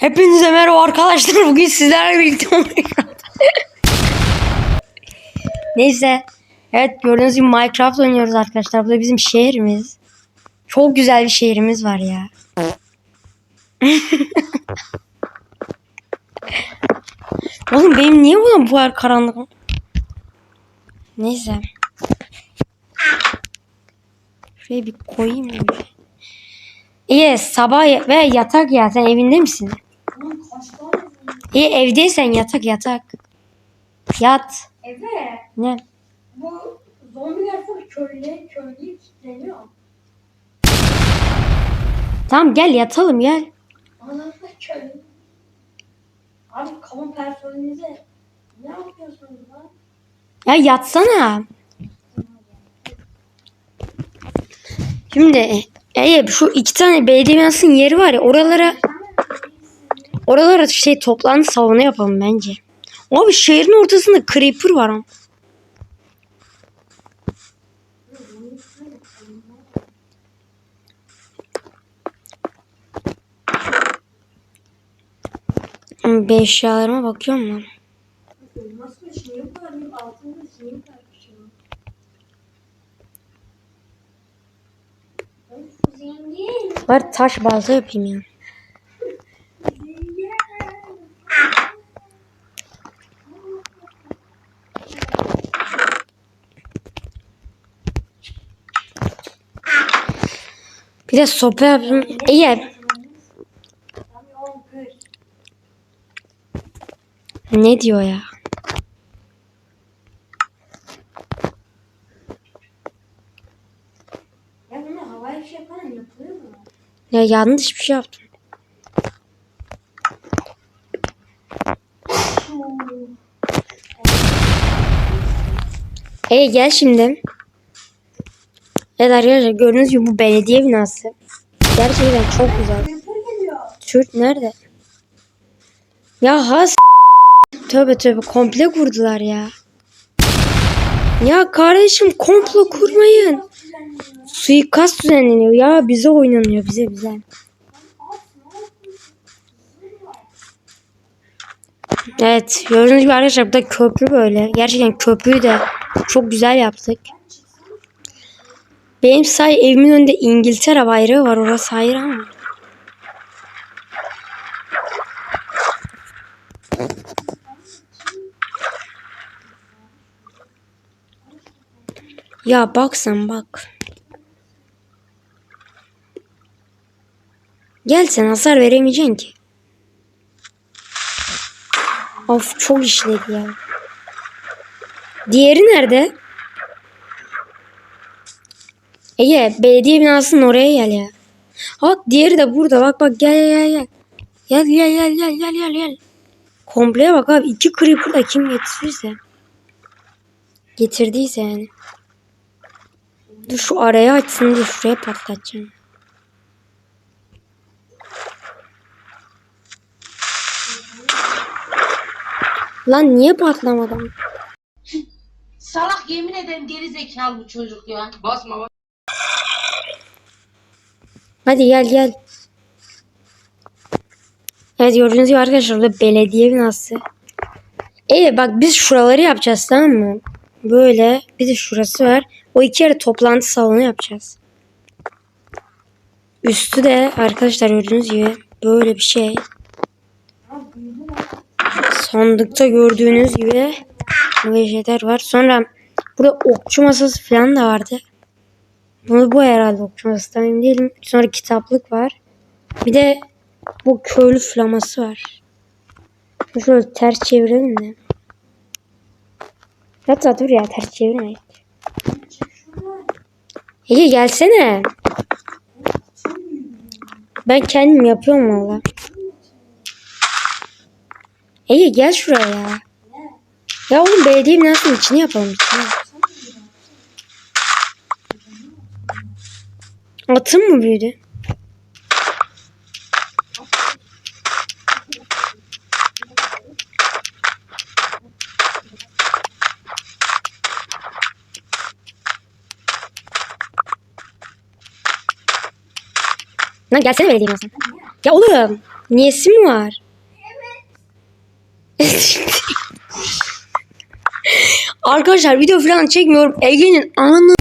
Hepinize merhaba arkadaşlar. Bugün sizlerle birlikte. Neyse. Evet gördüğünüz gibi Minecraft oynuyoruz arkadaşlar. Bu da bizim şehrimiz. Çok güzel bir şehrimiz var ya. Oğlum benim niye buna bu kadar karanlık? Neyse. Şuraya bir koyayım mı? İyi sabah ve yatak ya. Sen evinde misin? İyi evdeysen yatak yatak. Yat. Eve Ne? bu zombiler full köylüye köylüye kilitleniyor. Tamam gel yatalım gel. Anlatma köylü. Abi kamu personelize ne yapıyorsunuz lan? Ya yatsana. Şimdi Eyüp şu iki tane belediye binasının yeri var ya oralara oralara şey toplantı salonu yapalım bence. Abi şehrin ortasında creeper var ama. Bir eşyalarıma bakıyorum. Zengin. Var taş balta yapayım ya. Bir de sopa yapayım. Eğer ne diyor ya? Ya bunu havai fişek falan yapılıyor mu? Ya yanlış bir şey yaptım. E gel şimdi. Evet arkadaşlar gördüğünüz gibi bu belediye binası. Gerçekten çok güzel. Türk nerede? Ya has Tövbe tövbe komple kurdular ya. Ya kardeşim komplo kurmayın. Suikast düzenleniyor ya bize oynanıyor bize bize. Evet gördüğünüz gibi arkadaşlar burada köprü böyle. Gerçekten köprüyü de çok güzel yaptık. Benim say evimin önünde İngiltere bayrağı var orası ayrı ama. Ya bak sen bak. Gel sen hasar veremeyeceksin ki. Of çok işledi ya. Diğeri nerede? Ege belediye binasının oraya gel ya. Bak diğeri de burada bak bak gel gel gel. Gel gel gel gel gel gel gel. Kompleye bak abi iki creeper da kim getirirse. Getirdiyse yani. Dur şu araya açsın diye şuraya patlatacağım. Lan niye patlamadım? Salak yemin ederim geri zekalı bu çocuk ya. Basma bak. Hadi gel gel. Evet gördüğünüz gibi arkadaşlar burada belediye binası. Evet bak biz şuraları yapacağız tamam mı? Böyle bir de şurası var. O iki yere toplantı salonu yapacağız. Üstü de arkadaşlar gördüğünüz gibi böyle bir şey. Sandıkta gördüğünüz gibi böyle şeyler var. Sonra burada okçu masası falan da vardı. Bunu bu herhalde okçu masası tam emin değilim. Sonra kitaplık var. Bir de bu köylü flaması var. Şöyle ters çevirelim de. Hatta dur ya ters çevirme. Ege gelsene. Ben kendim yapıyorum valla. Ege gel şuraya ya. Oğlum belediye binasının içine yapalım içine. Atın mı büyüdü? Lan gelsene belediye binasına. Ya oğlum. Niyesi mi var? Arkadaşlar video falan çekmiyorum. Ege'nin ananı